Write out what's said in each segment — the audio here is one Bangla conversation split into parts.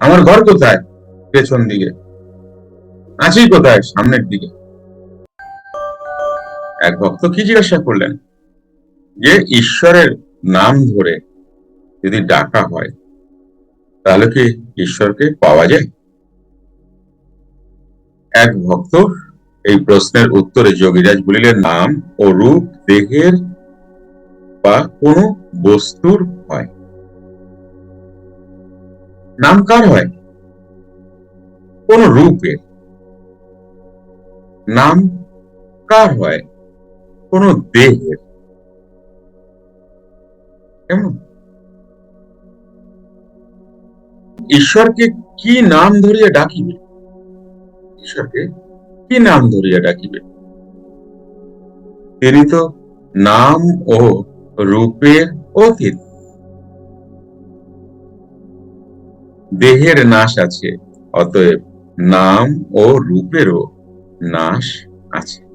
আমার ঘর কোথায়? পেছন দিকে। আছি কোথায়? সামনের দিকে। এক ভক্ত কি জিজ্ঞাসা করলেন? যে ঈশ্বরের নাম ধরে যদি ডাকা হয়, তাহলে কি ঈশ্বরকে পাওয়া যায়? এক ভক্ত এই প্রশ্নের উত্তরে যোগীরাজ বলিলেন, নাম ও রূপ দেহের বা কোনো বস্তুর হয়। নাম কার হয়? কোন রূপের নাম কার হয়? কোন দেহের? কেমন? ঈশ্বরকে কি নাম ধরিয়া ডাকিবে? ঈশ্বরকে কি নাম ধরিয়া ডাকিবে? তিনি তো নাম ও রূপের অতীত। দেহের নাশ আছে, অতএব নাম ও রূপেরও নাশ আছে।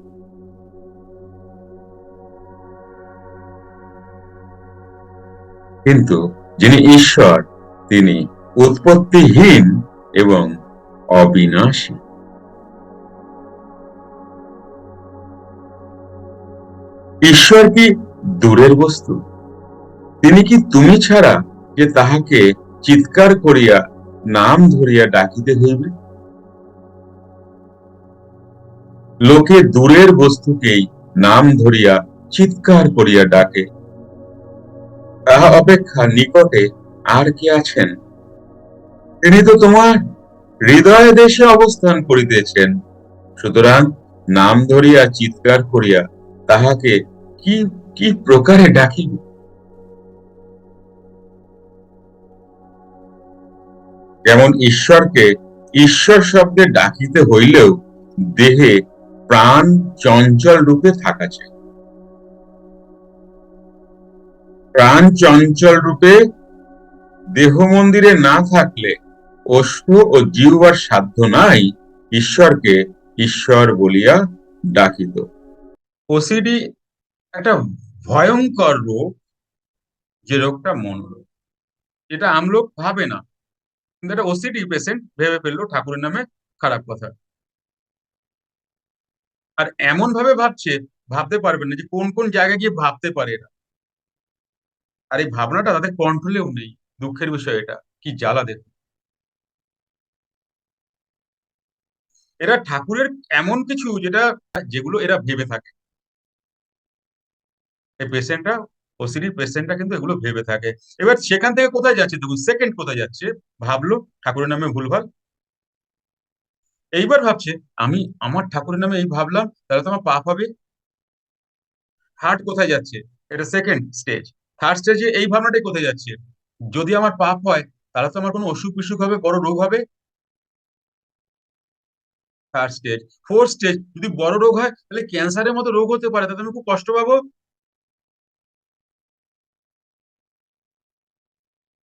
কিন্তু যিনি ঈশ্বর, তিনি উৎপত্তিহীন এবং অবিনাশী। ঈশ্বর কি দূরের বস্তু? তিনি কি তুমি ছাড়া যে তাহাকে চিৎকার করিয়া নাম ধরিয়া ডাকিতে হইবে। লোকে দূরের বস্তুকেই নাম ধরিয়া চিৎকার করিয়া ডাকে। তাহা অপেক্ষা নিকটে আর কে আছেন? তিনি তো তোমার হৃদয় দেশে অবস্থান করিতেছেন। সুতরাং নাম ধরিয়া চিৎকার করিয়া তাহাকে কি কি প্রকারে ডাকিব? যেমন ঈশ্বরকে ঈশ্বর শব্দে ডাকিতে হইলেও দেহে প্রাণ চঞ্চল রূপে থাকা চাই প্রাণ চঞ্চল রূপে দেহ মন্দিরে না থাকলে অষ্ট ও জিহ্বার সাধ্য নাই, ঈশ্বরকে ঈশ্বর বলিয়া ডাকিত। ওসিডি একটা ভয়ঙ্কর রোগ, যে রোগটা মনোরোগ এটা আমলোক ভাবে না। কিন্তু একটা ওসিডি পেশেন্ট ভেবে ফেলল ঠাকুরের নামে খারাপ কথা। আর এমন ভাবে ভাবছে, ভাবতে পারবেন না যে কোন কোন জায়গায় গিয়ে ভাবতে পারে এরা। আর এই ভাবনাটা তাদের কন্ট্রোলেও নেই, দুঃখের বিষয় এটা, কি জ্বালা দেখুন। এরা ঠাকুরের এমন কিছু যেটা, যেগুলো এরা ভেবে থাকে। এই পেশেন্টরা ওসিডির পেশেন্টরা কিন্তু এগুলো ভেবে থাকে। এবার সেখান থেকে কোথায় যাচ্ছে? দেখুন সেকেন্ড কোথায় যাচ্ছে? ভাবলো ঠাকুরের নামে ভুলভাল। এইবার ভাবছে, আমি আমার ঠাকুরের নামে এই ভাবলাম, তাহলে তো আমার পাপ হবে। হার্ট কোথায় যাচ্ছে? এটা সেকেন্ড স্টেজ থার্ড স্টেজে এই ভাবনাটাই কোথায় যাচ্ছে? যদি আমার পাপ হয়, তাহলে তো আমার কোনো অসুখ বিসুখ হবে, বড় রোগ হবে। থার্ড স্টেজ ফোর্থ স্টেজ যদি বড় রোগ হয়, তাহলে ক্যান্সারের মতো রোগ হতে পারে, তাতে আমি খুব কষ্ট পাবো।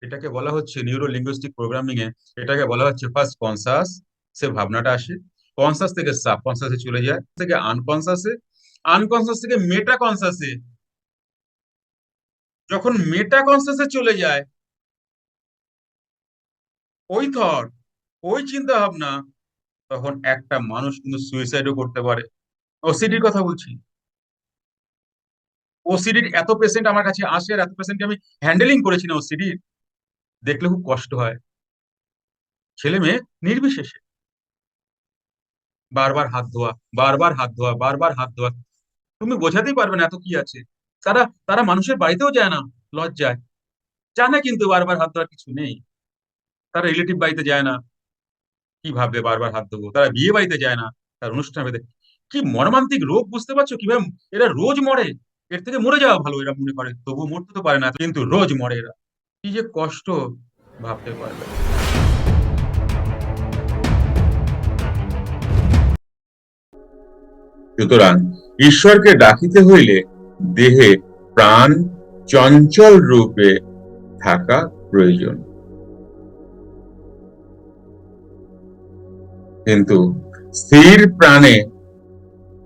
এটাকে বলা হচ্ছে নিউরো লিঙ্গুইস্টিক প্রোগ্রামিং এ এটাকে বলা হচ্ছে ফার্স্ট কনসাস সে ভাবনাটা আসে। কনসাস থেকে সাব কনসাসে চলে যায়, থেকে আনকনসাসে আনকনসাস থেকে মেটা কনসাসে যখন মেটা কনসাসে চলে যায়, ওই থট ওই চিন্তা ভাবনা তখন একটা মানুষ কিন্তু সুইসাইডও করতে পারে। ওসিডির কথা বলছি। ওসিডির এত পেশেন্ট আমার কাছে আসে আর এত পেশেন্ট আমি হ্যান্ডেলিং করেছি না ওসিডির দেখলে খুব কষ্ট হয়। ছেলে মেয়ে নির্বিশেষে। বারবার হাত ধোয়া, বারবার হাত ধোয়া, বারবার হাত ধোয়া। তুমি বোঝাতেই পারবে না এত কি আছে। তারা তারা মানুষের বাড়িতেও যায় না, লজ্জায়। জানে কিন্তু বারবার হাত ধোয়ার কিছু নেই। তারা রিলেটিভ বাড়িতে যায় না। কি ভাববে বারবার হাত ধোবো? তারা বিয়ে বাড়িতে যায় না। তার অনুষ্ঠান বাড়িতে কি মর্মান্তিক রোগ বুঝতে পারছ কীভাবে এরা রোজ মরে। এর থেকে মরে যাওয়া ভালো, এরা মনে করে। তবু মরতে তো পারে না, কিন্তু রোজ মরে এরা। কি যে কষ্ট ভাবতে পারবে। সুতরাং ঈশ্বরকে ডাকিতে হইলে দেহে প্রাণ চঞ্চল রূপে থাকা প্রয়োজন। কিন্তু স্থির প্রাণে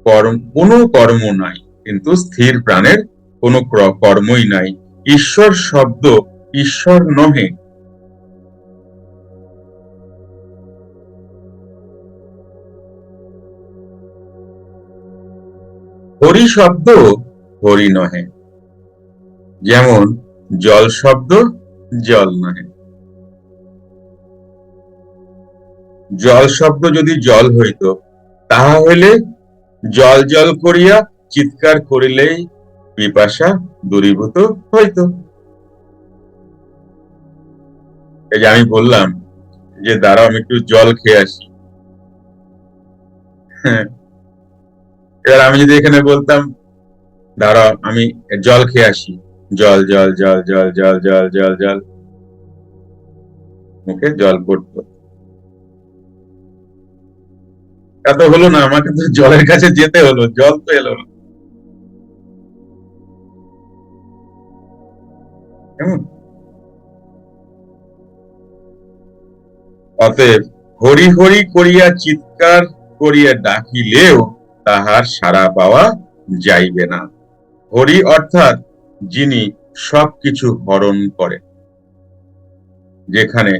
কর্ম, কোনো কর্ম নাই। কিন্তু স্থির প্রাণের কোনো কর্মই নাই। ঈশ্বর শব্দ ঈশ্বর নহে। হরি শব্দ হরি নহে। যেমন জল শব্দ জল নহে। জল শব্দ যদি জল হইত তাহা হইলে জল জল করিয়া চিৎকার করিলেই পিপাসা দূরীভূত হইতো। এই যে আমি বললাম যে দাঁড়াও, আমি একটু জল খেয়ে আসি। এবার আমি যদি এখানে বলতাম, দাঁড়াও, আমি জল খেয়ে আসি। জল জল জল জল জল জল জল জল। মুখে জল পড়তো। এত হলো না, আমাকে তো জলের কাছে যেতে হলো, জল তো এলো না। কেমন? অতএব হরি হরি করিয়া চিৎকার করিয়া ডাকিলেও তাহার সাড়া পাওয়া যাইবে না। হরি অর্থাৎ যিনি সবকিছু হরণ করে যেখানে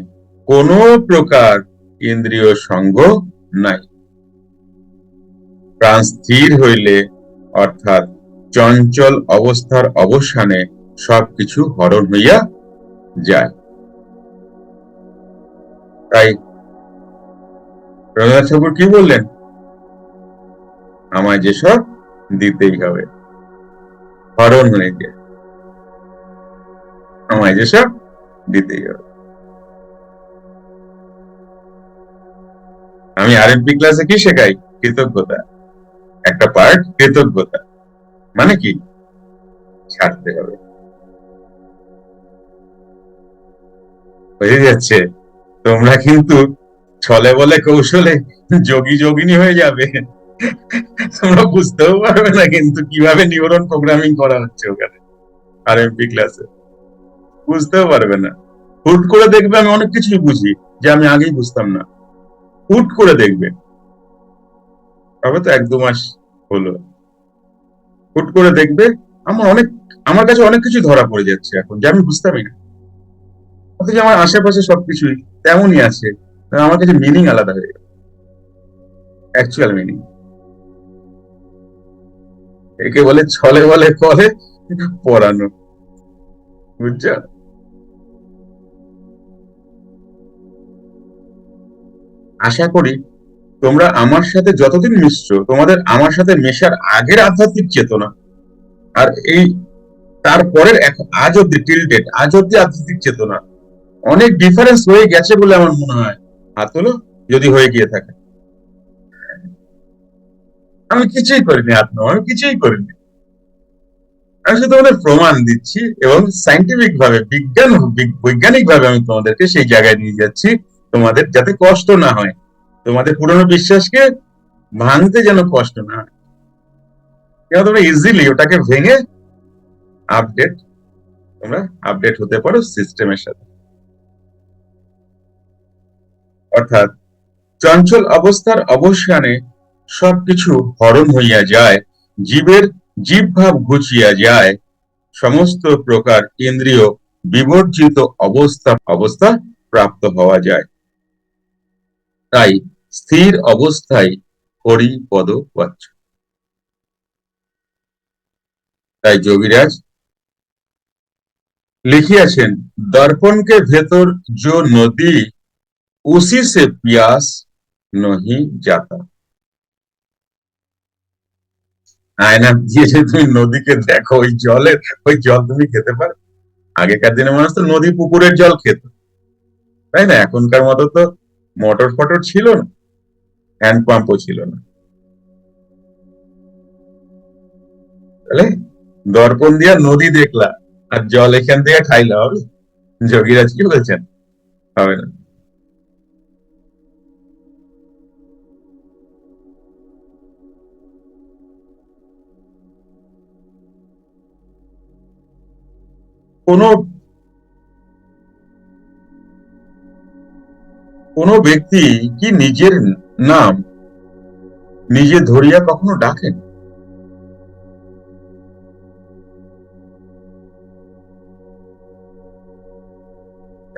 কোনো প্রকার ইন্দ্রিয় সঙ্গ নাই। প্রাণ স্থির হইলে অর্থাৎ চঞ্চল অবস্থার অবসানে সবকিছু হরণ হইয়া যায়। তাই রবীন্দ্রনাথ ঠাকুর কি বললেন? আমায় যেসব দিতেই হবে, হরণ হয়ে আমায় যেসব দিতেই হবে। আমি আরএমপি ক্লাসে কি শেখাই? কৃতজ্ঞতা। একটা পার্ট কৃতজ্ঞতা। মানে কি? ছাড়তে হবে। হয়ে যাচ্ছে তোমরা কিন্তু ছলে বলে কৌশলে যোগী যোগিনী হয়ে যাবে। তোমরা বুঝতেও পারবে না কিন্তু কীভাবে নিউরন প্রোগ্রামিং করা হচ্ছে ওখানে আর এমপি ক্লাসে বুঝতেও পারবে না। হুট করে দেখবে আমি অনেক কিছুই বুঝি, যে আমি আগেই বুঝতাম না। হুট করে দেখবে। তবে তো এক দু মাস হলো। হুট করে দেখবে, আমার অনেক, আমার কাছে অনেক কিছু ধরা পড়ে যাচ্ছে এখন, যে আমি বুঝতামই না। অথচ আমার আশেপাশে সবকিছুই তেমনই আছে আমার কাছে মিনিং আলাদা হয়ে গেল। অ্যাকচুয়াল মিনিং একে বলে ছলে বলে কলে পড়ানো। বুঝছ? আশা করি তোমরা আমার সাথে যতদিন মিশছো, তোমাদের আমার সাথে মেশার আগের আধ্যাত্মিক চেতনা, আর এই তারপরের আজ অব্দি টিল ডেট আজ অব্দি আধ্যাত্মিক চেতনা অনেক ডিফারেন্স হয়ে গেছে বলে আমার মনে হয়। হাত হলো যদি হয়ে গিয়ে থাকে। আমি কিছুই করিনি হাত আত্ম আমি কিছুই করিনি। আমি শুধু তোমাদের প্রমাণ দিচ্ছি এবং সাইন্টিফিক ভাবে বিজ্ঞান বৈজ্ঞানিক ভাবে আমি তোমাদেরকে সেই জায়গায় নিয়ে যাচ্ছি। তোমাদের যাতে কষ্ট না হয়। তোমাদের পুরনো বিশ্বাসকে ভাঙতে যেন কষ্ট না হয়। কেন তোমরা ইজিলি ওটাকে ভেঙে আপডেট তোমরা আপডেট হতে পারো সিস্টেমের সাথে। অর্থাৎ চঞ্চল অবস্থার অবসানে সবকিছু হরণ হইয়া যায়, জীবের জীবভাব ঘুচিয়া যায়, সমস্ত প্রকার ইন্দ্রিয় বিবর্জিত অবস্থা অবস্থা প্রাপ্ত হওয়া যায়। তাই স্থির অবস্থায় হরি পদ বাচ্চ। তাই যোগীরাজ লিখিয়াছেন, দর্পণকে ভেতর जो নদী उसी से प्यास नहीं जाता আয়না দিয়ে যে তুমি নদীকে দেখো ওই জলের ওই জল তুমি খেতে পারো আগেকার দিনে মানুষ তো নদী পুকুরের জল খেত তাই না এখনকার মতো তো মোটর ফটর ছিল না হ্যান্ড পাম্পও ছিল না তাহলে দর্পণ দিয়া নদী দেখলা আর জল এখান থেকে খাইলা হবে যোগীরাজ কি বলছেন হবে না কোন কোন ব্যক্তি কি নিজের নাম নিজে ধরিয়া কখনো ডাকেন?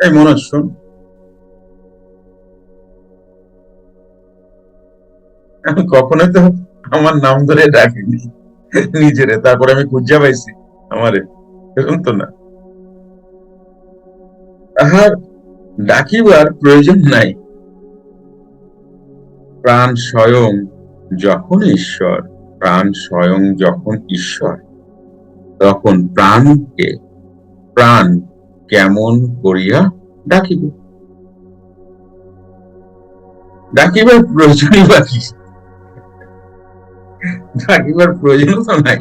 এই মনে শোন। কখনোই তো আমার নাম ধরে ডাকিনি নিজেরে, তারপরে আমি খুঁজা পাইছি আমারে, এরকম তো না। তাহার ডাকিবার প্রয়োজন নাই। প্রাণ স্বয়ং যখন ঈশ্বর, প্রাণ স্বয়ং যখন ঈশ্বর, তখন প্রাণকে প্রাণ কেমন করিয়া ডাকিব? ডাকিবার প্রয়োজনই বা কি? ডাকিবার প্রয়োজন তো নাই।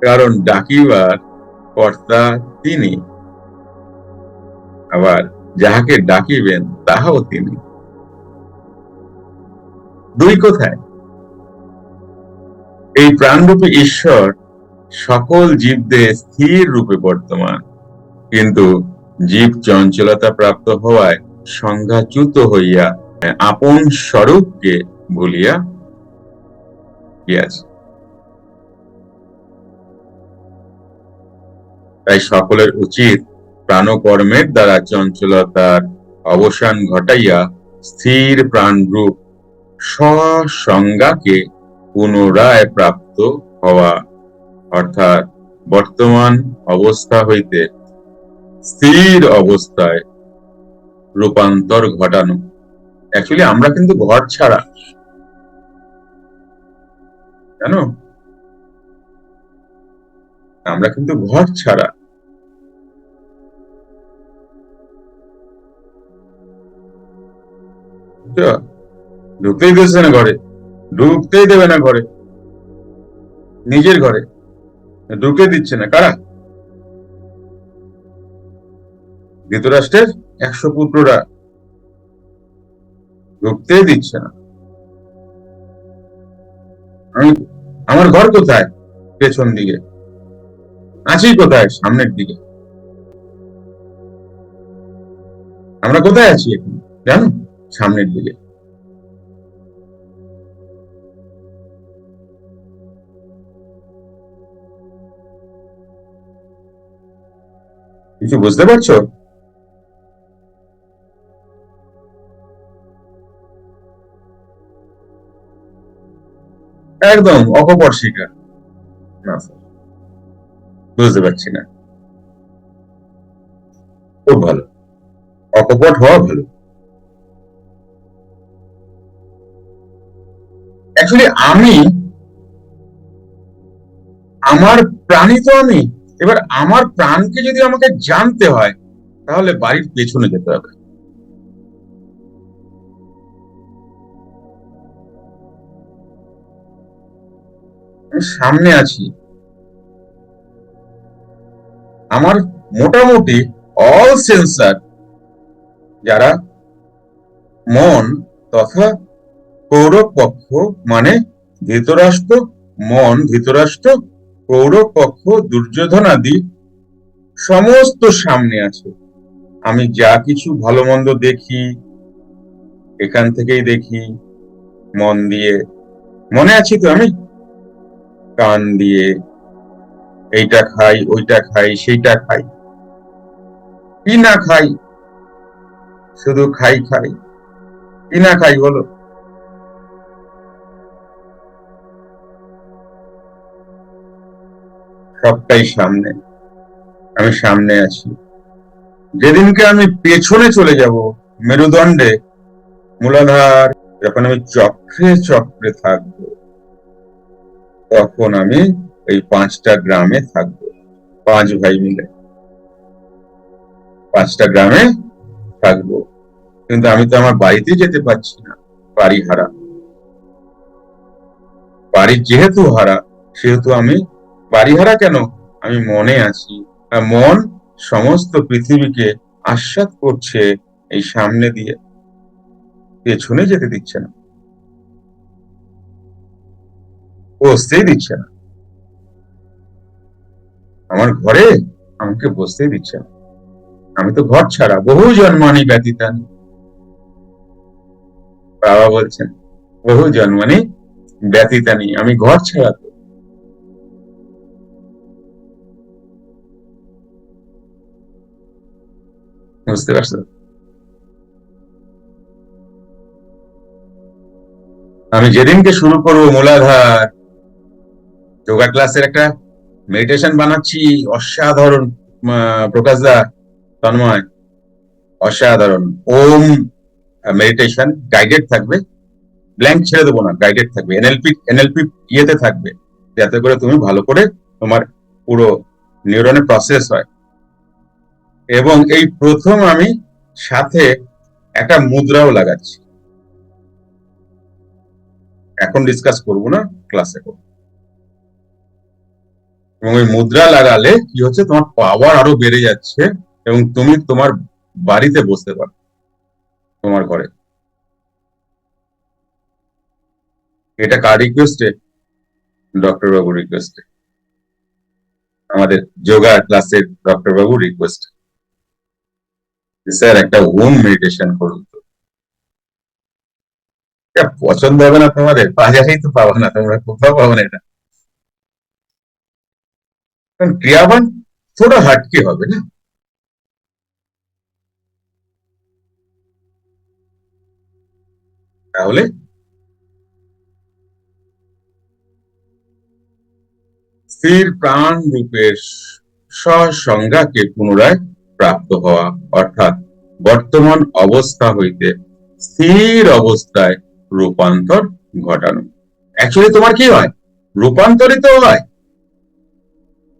কারণ ডাকিবার কর্তা তিনি। আবার যাহাকে ডাকিবেন, তাহাও তিনি। দুই কোথায়, এই প্রাণরূপী ঈশ্বর সকল জীবদের স্থির রূপে বর্তমান। কিন্তু জীব চঞ্চলতা প্রাপ্ত হওয়ায় সংজ্ঞাচ্যুত হইয়া, আপন স্বরূপকে ভুলিয়া গিয়াছে। তাই সকলের উচিত প্রাণকর্মের দ্বারা চঞ্চলতার অবসান ঘটাইয়া স্থির প্রাণরূপ স্বসংজ্ঞাকে পুনরায় প্রাপ্ত হওয়া। অর্থাৎ বর্তমান অবস্থা হইতে স্থির অবস্থায় রূপান্তর ঘটানো। অ্যাকচুয়ালি আমরা কিন্তু ঘর ছাড়া। জানো? আমরা কিন্তু ঘর ছাড়া। ঢুকতেই দিচ্ছে না ঘরে? ঢুকতেই দেবে না ঘরে? নিজের ঘরে? ঢুকে দিচ্ছে না। কারা? ধৃতরাষ্ট্রের একশো পুত্ররা ঢুকতেই দিচ্ছে না। আমি, আমার ঘর কোথায়? পেছন দিকে। আছি কোথায়? সামনের দিকে। আমরা কোথায় আছি এখন? জানো? সামনের দিকে। কিছু বুঝতে পারছ? একদম অকপট শিকার। না বুঝতে পারছি না। খুব ভালো। অকপট হওয়া ভালো। অ্যাকচুয়ালি আমি, আমার প্রাণী তো আমি, এবার আমার প্রাণকে যদি আমাকে জানতে হয়, তাহলে বাড়ির পেছনে যেতে হবে। সামনে আছি। আমার মোটামুটি অল সেন্সার যারা মন তথা কৌরব পক্ষ মানে ধৃতরাষ্ট্র, মন ধৃতরাষ্ট্র, পৌরপক্ষ পক্ষ দুর্যোধন আদি সমস্ত সামনে আছে। আমি যা কিছু ভালো মন্দ দেখি, এখান থেকেই দেখি, মন দিয়ে, মনে আছি তো আমি? কান দিয়ে, এইটা খাই, ওইটা খাই, সেইটা খাই। কি না খাই? শুধু খাই খাই। কি না খাই বলো? সবটাই সামনে। আমি সামনে আছি। যেদিনকে আমি পেছনে চলে যাব, মেরুদণ্ডে, মূলাধার, যখন আমি চক্রে চক্রে থাকব, তখন আমি ওই পাঁচটা গ্রামে থাকব। পাঁচ ভাই মিলে। পাঁচটা গ্রামে থাকব। কিন্তু আমি তো আমার বাড়িতে যেতে পারছি না, বাড়ি হারা বাড়ি যেহেতু হারা সেহেতু আমি বাড়ি হারা কেন? আমি মনে আছি। মন সমস্ত পৃথিবীকে আস্বাদ করছে এই সামনে দিয়ে। পেছনে যেতে দিচ্ছে না। বসতেই দিচ্ছে না। আমার ঘরে আমাকে বসতেই দিচ্ছে না। আমি তো ঘর ছাড়া বহু জন্মানি ব্যতীতানি বাবা বলছেন, বহু জন্মানি ব্যতীতানি আমি ঘর ছাড়া তো বুঝতে পারছ আমি যেদিনকে শুরু করব মূলাধার, যোগা ক্লাসের একটা মেডিটেশন বানাচ্ছি, অসাধারণ প্রকাশ দা তন্ময়, অসাধারণ, ওম মেডিটেশন গাইডেড থাকবে ব্ল্যাঙ্ক ছেড়ে দেবো না গাইডেড থাকবে এনএলপি এনএলপি ইয়েতে থাকবে, যাতে করে তুমি ভালো করে তোমার পুরো নিউরনে প্রসেস হয়। এবং এই প্রথম আমি সাথে একটা মুদ্রাও লাগাচ্ছি। এখন ডিসকাস করব না ক্লাসে করব। এবং ওই মুদ্রা লাগালে কি হচ্ছে? তোমার পাওয়ার আরও বেড়ে যাচ্ছে এবং তুমি তোমার বাড়িতে বসতে পারো, তোমার ঘরে। এটা কার রিকোয়েস্টে ডক্টর বাবু রিকোয়েস্টে আমাদের যোগা ক্লাসের ডক্টর বাবু রিকোয়েস্ট স্যার, একটা হোম মেডিটেশন করুন পছন্দ হবে না তোমাদের? বাজারেই তো পাবো না তোমরা, কোথাও পাবো না এটা। কারণ ক্রিয়াবান থোড়া হাটকে হবে না? তাহলে? স্থির প্রাণ রূপের সসংজ্ঞাকে পুনরায় প্রাপ্ত হওয়া, অর্থাৎ বর্তমান অবস্থা হইতে স্থির অবস্থায় রূপান্তর ঘটানো। অ্যাকচুয়ালি তোমার কি হয়? রূপান্তরিত হয়।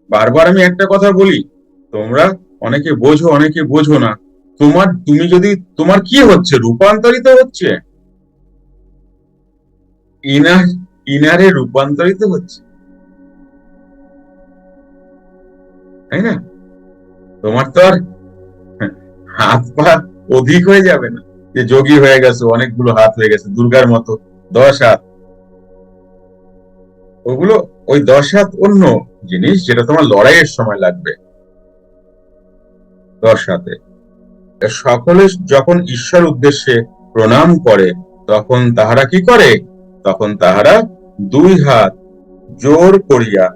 বারবার আমি একটা কথা বলি, তোমরা অনেকে বোঝো অনেকে বোঝো না। তোমার, তুমি যদি, তোমার কি হচ্ছে? রূপান্তরিত হচ্ছে? ইনার, ইনারে রূপান্তরিত হচ্ছে। তাই না? তোমার তো আর হাত পা অধিক হয়ে যাবে না। যে যোগী হয়ে গেছে, অনেকগুলো হাত হয়ে গেছে, দুর্গার মতো, দশ হাত। ওগুলো ওই দশ হাত অন্য জিনিস যেটা তোমার লড়াইয়ের সময় লাগবে। দশ হাতে। সকলে যখন ঈশ্বর উদ্দেশ্যে প্রণাম করে, তখন তাহারা কি করে? তখন তাহারা দুই হাত জোর করিয়া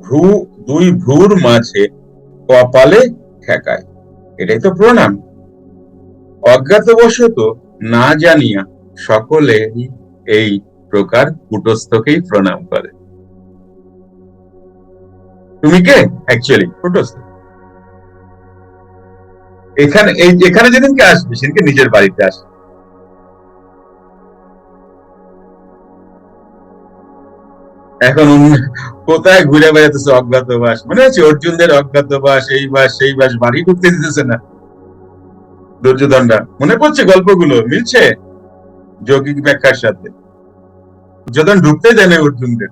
ভ্রু, দুই ভ্রুর মাঝে কপালে ঠেকায়। এটাই তো প্রণাম। অজ্ঞাতবশত না জানিয়া সকলে এই প্রকার কুটস্থকেই প্রণাম করে। তুমি কে অ্যাকচুয়ালি কুটস্থ? এখানে এখানে যেদিনকে আসবে, সেদিনকে নিজের বাড়িতে আসবে। এখন কোথায় ঘুরে বেড়াতেছে অজ্ঞাতবাস মনে হচ্ছে অর্জুনদের অজ্ঞাতবাস এই বাস, সেই বাস, বাড়ি ঢুকতে দিতেছে না। দুর্যোধনরা, মনে পড়ছে গল্পগুলো? মিলছে? যৌগিক ব্যাখ্যার সাথে। দুর্যোধন ঢুকতে দেয় না অর্জুনদের।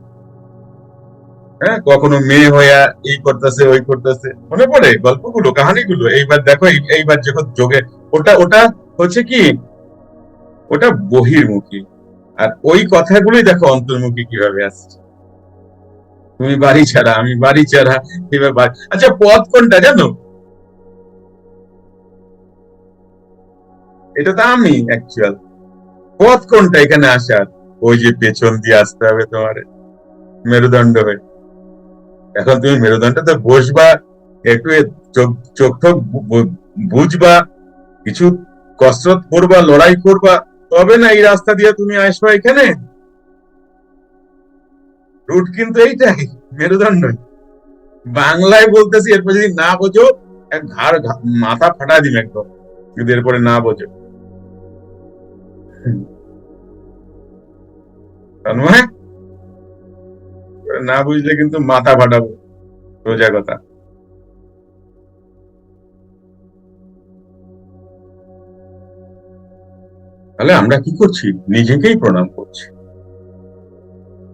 হ্যাঁ কখনো মেয়ে হইয়া এই করতেছে, ওই করতেছে। মনে পড়ে গল্পগুলো, কাহানিগুলো? এইবার দেখো এইবার যখন যোগে, ওটা ওটা হচ্ছে কি? ওটা বহির্মুখী। আর ওই কথাগুলোই দেখো অন্তর্মুখী কীভাবে আসছে। তুমি বাড়ি ছাড়া, আমি বাড়ি ছাড়া, এবার বাড়ি। আচ্ছা পথ কোনটা জানো? এটা তো আমি অ্যাকচুয়াল পথ কোনটা এখানে আসার? ওই যে পেছন দিয়ে আসতে হবে তোমার মেরুদণ্ড হয়ে এখন তুমি মেরুদণ্ডতে বসবা, একটু চোখ চোখ বুঝবা, কিছু কসরত করবা, লড়াই করবা, তবে না এই রাস্তা দিয়ে তুমি আসবা এখানে? রুট কিন্তু এইটাই, মেরুদণ্ড। বাংলায় বলতেছি, এরপর যদি না বোঝো ঘাড় মাথা ফাটা দিবে একদম, যদি এরপরে না বোঝো। না বুঝলে কিন্তু মাথা ফাটাবো, সোজা কথা। তাহলে আমরা কি করছি? নিজেকেই প্রণাম করছি।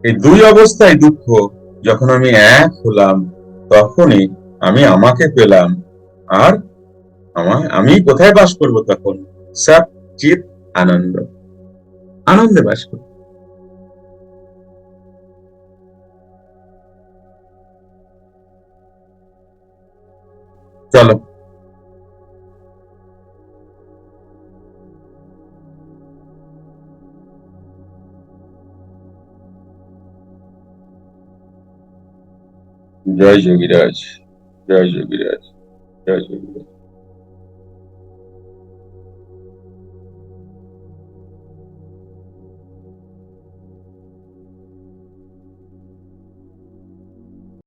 এই দুই অবস্থায় দুঃখ যখন আমি এক হলাম তখনই আমি আমাকে পেলাম। আর আমার আমি কোথায় বাস করব তখন? সব চিত আনন্দ। আনন্দে বাস করব। চলো। জয় যোগীরাজ জয় যোগীরাজ জয় যোগীরাজ